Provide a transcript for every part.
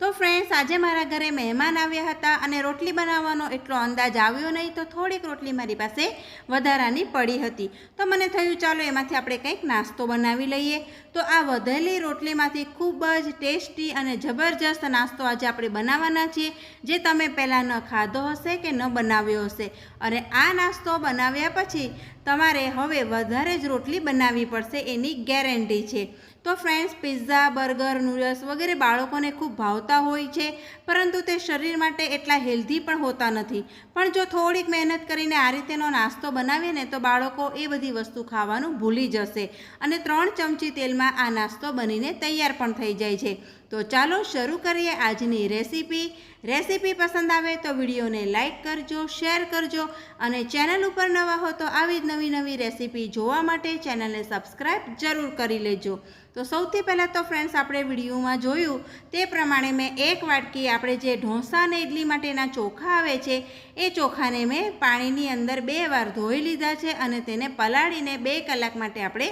તો ફ્રેન્ડ્સ આજે મારા ઘરે મહેમાન આવ્યા હતા અને રોટલી બનાવવાનો એટલો અંદાજ આવ્યો નહીં તો થોડીક રોટલી મારી પાસે વધારાની પડી હતી. તો મને થયું, ચાલો એમાંથી આપણે કંઈક નાસ્તો બનાવી લઈએ. તો આ વધેલી રોટલીમાંથી ખૂબ જ ટેસ્ટી અને જબરજસ્ત નાસ્તો આજે આપણે બનાવવાના છીએ, જે તમે પહેલાં ન ખાધો હશે કે ન બનાવ્યો હશે. અને આ નાસ્તો બનાવ્યા પછી તમારે હવે વધારે જ રોટલી બનાવવી પડશે એની ગેરંટી છે. તો ફ્રેન્ડ્સ પિઝા બર્ગર નૂડલ્સ વગેરે બાળકોને ખૂબ ભાવતા હોય છે, પરંતુ તે શરીર માટે એટલા હેલ્ધી પણ હોતા નથી. પણ જો થોડીક મહેનત કરીને આ રીતેનો નાસ્તો બનાવીએ ને તો બાળકો એ બધી વસ્તુ ખાવાનું ભૂલી જશે અને ત્રણ ચમચી તેલમાં આ નાસ્તો બનીને તૈયાર પણ થઈ જાય છે. તો ચાલો શરૂ કરીએ આજની રેસીપી. રેસીપી પસંદ આવે તો વિડીયોને લાઇક કરજો, શેર કરજો અને ચેનલ ઉપર નવા હો તો આવી જ નવી નવી રેસીપી જોવા માટે ચેનલને સબસ્ક્રાઈબ જરૂર કરી લેજો. તો સૌથી પહેલાં તો ફ્રેન્ડ્સ, આપણે વિડીયોમાં જોયું તે પ્રમાણે મેં એક વાટકી આપણે જે ઢોંસા અને ઇડલી માટેના ચોખા આવે છે, એ ચોખાને મેં પાણીની અંદર બે વાર ધોઈ લીધા છે અને તેને પલાળીને બે કલાક માટે આપણે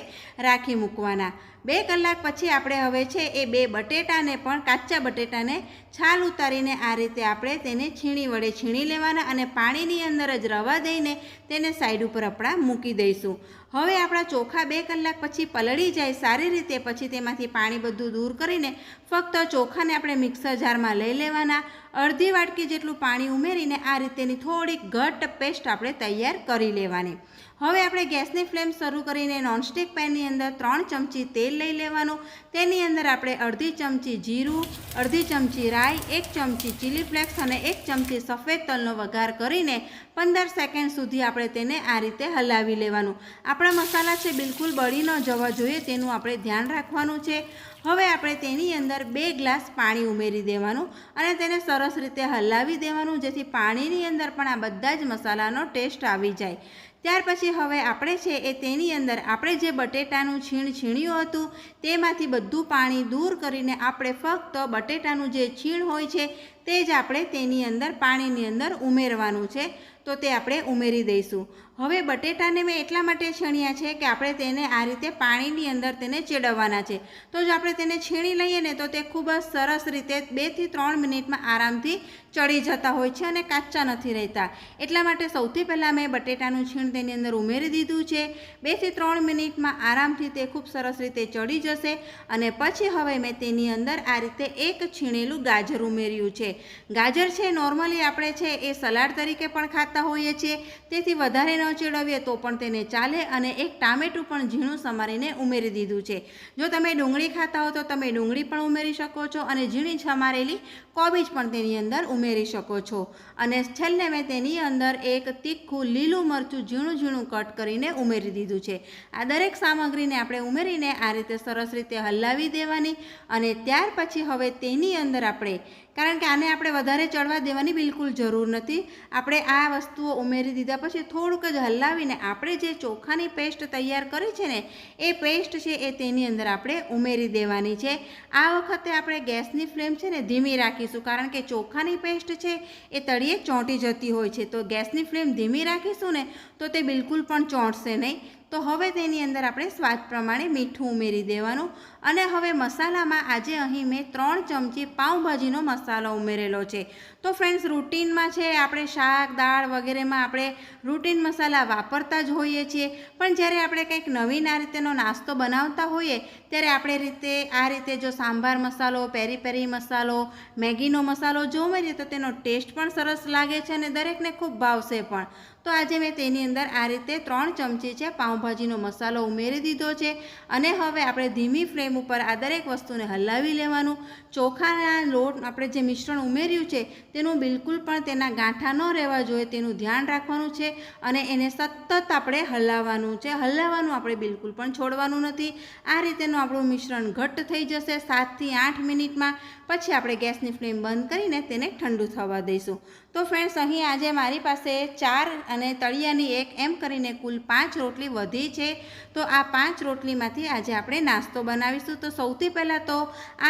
રાખી મૂકવાના. બે કલાક પછી આપણે હવે છે એ બે બટેટાને પણ કાચા બટેટાને છાલ ઉતારીને આ રીતે આપણે તેને છીણી વડે છીણી લેવાના અને પાણીની અંદર જ રવા દઈને તેને સાઈડ ઉપર આપણા મૂકી દઈશું. હવે આપણા ચોખા બે કલાક પછી પલળી જાય સારી રીતે, પછી તેમાંથી પાણી બધું દૂર કરીને ફક્ત ચોખાને આપણે મિક્સર જારમાં લઈ લેવાના. અડધી વાટકી જેટલું પાણી ઉમેરીને આ રીતેની થોડીક ઘટ પેસ્ટ આપણે તૈયાર કરી લેવાની. હવે આપણે ગેસની ફ્લેમ શરૂ કરીને નોનસ્ટિક પેનની અંદર ત્રણ ચમચી તેલ લઈ લેવાનું. તેની અંદર આપણે અડધી ચમચી જીરું, અડધી ચમચી રાઈ, એક ચમચી ચીલી ફ્લેક્સ અને એક ચમચી સફેદ તલનો વઘાર કરીને પંદર સેકન્ડ સુધી આપણે તેને આ રીતે હલાવી લેવાનું. આપણા મસાલા છે બિલકુલ બળી ન જવા જોઈએ, તેનું આપણે ધ્યાન રાખવાનું છે. હવે આપણે તેની અંદર બે ગ્લાસ પાણી ઉમેરી દેવાનું અને તેને સરસ રીતે હલાવી દેવાનું, જેથી પાણીની અંદર પણ આ બધા જ મસાલાનો ટેસ્ટ આવી જાય. ત્યાર પછી હવે આપણે છે એ તેની અંદર આપણે જે બટેટાનું છીણ છીણ્યું હતું, તેમાંથી બધું પાણી દૂર કરીને આપણે ફક્ત બટેટાનું જે છીણ હોય છે તે જ આપણે તેની અંદર પાણીની અંદર ઉમેરવાનું છે. તો તે આપણે ઉમેરી દઈશું. હવે બટેટાને મેં એટલા માટે છીણ્યા છે કે આપણે તેને આ રીતે પાણીની અંદર તેને ચેડવવાના છે. તો જો આપણે તેને છીણી લઈએ ને તો તે ખૂબ જ સરસ રીતે બેથી ત્રણ મિનિટમાં આરામથી ચડી જતા હોય છે અને કાચા નથી રહેતા. એટલા માટે સૌથી પહેલાં મેં બટેટાનું છીણ તેની અંદર ઉમેરી દીધું છે. બેથી ત્રણ મિનિટમાં આરામથી તે ખૂબ સરસ રીતે ચડી જશે અને પછી હવે મેં તેની અંદર આ રીતે એક છીણેલું ગાજર ઉમેર્યું છે. ગાજર છે નોર્મલી આપણે છે એ સલાડ તરીકે પણ ખાતા હોઈએ છીએ. તેથી વધારે ન ચેડવીએ તો પણ તેને ચાલે અને એક ટામેટું પણ ઝીણું સમારીને ઉમેરી દીધું છે. જો તમે ડુંગળી ખાતા હો તો તમે ડુંગળી પણ ઉમેરી શકો છો અને ઝીણી સમારેલી કોબીજ પણ તેની અંદર ઉમેરી શકો છો. અને છેલ્લે મેં તેની અંદર એક તીખું લીલું મરચું ઝીણું ઝીણું કટ કરીને ઉમેરી દીધું છે. આ દરેક સામગ્રીને આપણે ઉમેરીને આ રીતે સરસ રીતે હલાવી દેવાની અને ત્યાર પછી હવે તેની અંદર આપણે કારણ કે આને આપણે વધારે ચડવા દેવાની બિલકુલ જરૂર નથી. આપણે આ વસ્તુઓ ઉમેરી દીધા પછી થોડુંક જ હલાવીને આપણે જે ચોખાની પેસ્ટ તૈયાર કરી છે ને, એ પેસ્ટ છે એ તેની અંદર આપણે ઉમેરી દેવાની છે. આ વખતે આપણે ગેસની ફ્લેમ છે ને ધીમી રાખીશું કારણ કે ચોખાની પેસ્ટ છે એ તળીએ ચોંટી જતી હોય છે. તો ગેસની ફ્લેમ ધીમી રાખીશું ને, તો તે બિલકુલ પણ ચોંટશે નહીં. તો હવે તેની અંદર આપણે સ્વાદ પ્રમાણે મીઠું ઉમેરી દેવાનું અને હવે મસાલામાં આજે અહીં મેં ત્રણ ચમચી પાઉંભાજીનો મસાલો ઉમેરેલો છે. તો ફ્રેન્ડ્સ રૂટીનમાં છે, આપણે શાક, દાળ વગેરેમાં આપણે રૂટીન મસાલા વાપરતા જ હોઈએ છીએ. પણ જ્યારે આપણે કંઈક નવીન આ રીતેનો નાસ્તો બનાવતા હોઈએ, ત્યારે આપણે રીતે આ રીતે જો સાંભાર મસાલો, પેરી પેરી મસાલો, મેગીનો મસાલો જો ઉમેરીએ તો તેનો ટેસ્ટ પણ સરસ લાગે છે અને દરેકને ખૂબ ભાવશે પણ. તો આજે મેં તેની અંદર આ રીતે ત્રણ ચમચી છે પાઉંભાજીનો મસાલો ઉમેરી દીધો છે અને હવે આપણે ધીમી ફ્લેમ ઉપર આ દરેક વસ્તુને હલાવી લેવાનું. ચોખાના લોટ આપણે જે મિશ્રણ ઉમેર્યું છે તેનું બિલકુલ પણ તેના ગાંઠા ન રહેવા જોઈએ, તેનું ધ્યાન રાખવાનું છે અને એને સતત આપણે હલાવવાનું છે. હલાવવાનું આપણે બિલકુલ પણ છોડવાનું નથી. આ રીતેનું આપણું મિશ્રણ ઘટ્ટ થઈ જશે સાતથી આઠ મિનિટમાં. પછી આપણે ગેસની ફ્લેમ બંધ કરીને તેને ઠંડુ થવા દઈશું. તો ફ્રેન્ડ્સ, અહીં આજે મારી પાસે ચાર અને તળિયાની એક એમ કરીને કુલ પાંચ રોટલી વધી છે. તો આ પાંચ રોટલીમાંથી આજે આપણે નાસ્તો બનાવીશું. તો સૌથી પહેલાં તો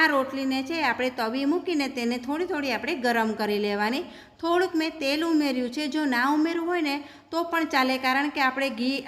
આ રોટલીને છે આપણે તવી મૂકીને તેને થોડી થોડી આપણે ગરમ કરી લેવાની. થોડુંક મેં તેલ ઉમેર્યું છે. જો ના ઉમેરવું હોય ને, તો પણ ચાલે. કારણ કે આપણે ઘી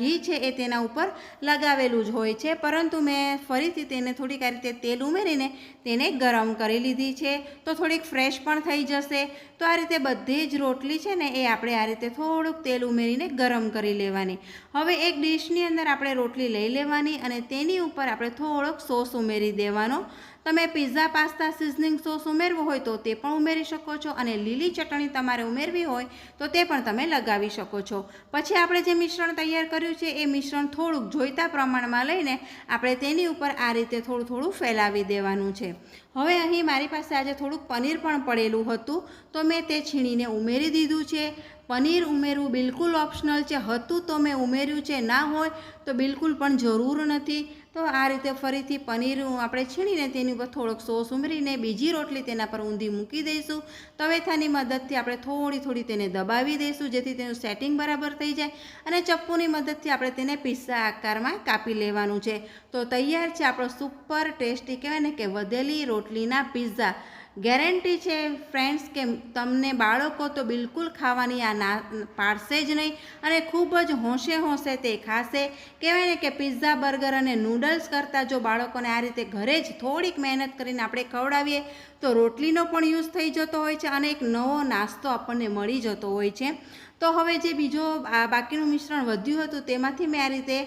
ઘી છે એ તેના ઉપર લગાવેલું જ હોય છે. પરંતુ મેં ફરીથી તેને થોડીક આ રીતે તેલ ઉમેરીને તેને ગરમ કરી લીધી છે. તો થોડીક ફ્રેશ પણ થઈ જશે. તો આ રીતે બધી જ રોટલી છે ને, એ આપણે આ રીતે થોડુંક તેલ ઉમેરીને ગરમ કરી લેવાની. હવે એક ડીશની અંદર આપણે રોટલી લઈ લેવાની અને તેની ઉપર આપણે થોડોક સોસ ઉમેરી દેવાનો. તમે પિઝા પાસ્તા સિઝનિંગ સોસ ઉમેરવો હોય તો તે પણ ઉમેરી શકો છો અને લીલી ચટણી તમારે ઉમેરવી હોય તો તે પણ તમે લગાવી શકો છો. પછી આપણે જે મિશ્રણ તૈયાર કર્યું છે એ મિશ્રણ થોડુંક જોઈતા પ્રમાણમાં લઈને આપણે તેની ઉપર આ રીતે થોડું થોડું ફેલાવી દેવાનું છે. હવે અહીં મારી પાસે આજે થોડુંક પનીર પણ પડેલું હતું તો મેં તે છીણીને ઉમેરી દીધું છે. પનીર ઉમેરવું બિલકુલ ઓપ્શનલ છે. હતું તો મેં ઉમેર્યું છે. ના હોય તો બિલકુલ પણ જરૂર નથી. તો આ રીતે ફરીથી પનીર આપણે છીણીને તેની ઉપર થોડોક સોસ ઉમેરીને બીજી રોટલી તેના પર ઊંધી મૂકી દઈશું. તવેથાની મદદથી આપણે થોડી થોડી તેને દબાવી દઈશું, જેથી તેનું સેટિંગ બરાબર થઈ જાય અને ચપ્પુની મદદથી આપણે તેને પિસ્સા આકારમાં કાપી લેવાનું છે. તો તૈયાર છે આપણો સુપર ટેસ્ટી કહેવાય ને કે વધેલી રોટલીના પિઝા. ગેરંટી છે ફ્રેન્ડ્સ કે તમને બાળકો તો બિલકુલ ખાવાની આ ના, પાડશે જ નહીં અને ખૂબ જ હોંશે હોંશે તે ખાશે. કહેવાય ને કે પિઝા બર્ગર અને નૂડલ્સ કરતાં જો બાળકોને આ રીતે ઘરે જ થોડીક મહેનત કરીને આપણે ખવડાવીએ, તો રોટલીનો પણ યુઝ થઈ જતો હોય છે અને એક નવો નાસ્તો આપણને મળી જતો હોય છે. તો હવે જે બીજો બાકીનું મિશ્રણ વધ્યું હતું તેમાંથી મેં આ રીતે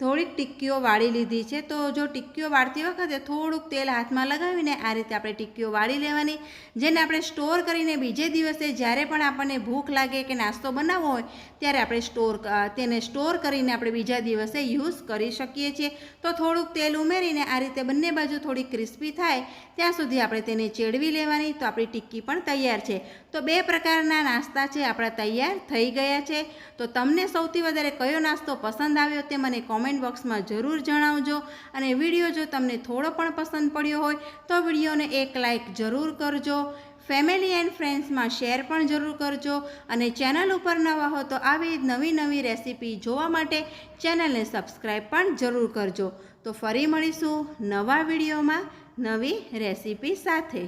થોડીક ટિક્કીઓ વાળી લીધી છે. તો જો ટિક્કીઓ વાળતી વખતે થોડુંક તેલ હાથમાં લગાવીને આ રીતે આપણે ટિક્કીઓ વાળી લેવાની. જેને આપણે સ્ટોર કરીને બીજે દિવસે જ્યારે પણ આપણને ભૂખ લાગે કે નાસ્તો બનાવવો હોય, ત્યારે આપણે સ્ટોર તેને સ્ટોર કરીને આપણે બીજા દિવસે યુઝ કરી શકીએ છીએ. તો થોડુંક તેલ ઉમેરીને આ રીતે બંને બાજુ થોડી ક્રિસ્પી થાય, ત્યાં સુધી આપણે તેને ચેડવી લેવાની. તો આપણી ટિક્કી પણ તૈયાર છે. તો બે પ્રકારના નાસ્તા છે આપણા તૈયાર થઈ ગયા છે. તો તમને સૌથી વધારે કયો નાસ્તો પસંદ આવ્યો તે મને કોમેન્ટ બોક્સમાં જરૂર જણાવજો અને વીડિયો જો તમને થોડો પણ પસંદ પડ્યો હોય તો વિડીયોને એક લાઇક જરૂર કરજો. ફેમિલી એન્ડ ફ્રેન્ડ્સમાં શેર પણ જરૂર કરજો અને ચેનલ ઉપર નવા હો તો આવી નવી નવી રેસીપી જોવા માટે ચેનલને સબસ્ક્રાઈબ પણ જરૂર કરજો. તો ફરી મળીશું નવા વિડીયોમાં નવી રેસીપી સાથે.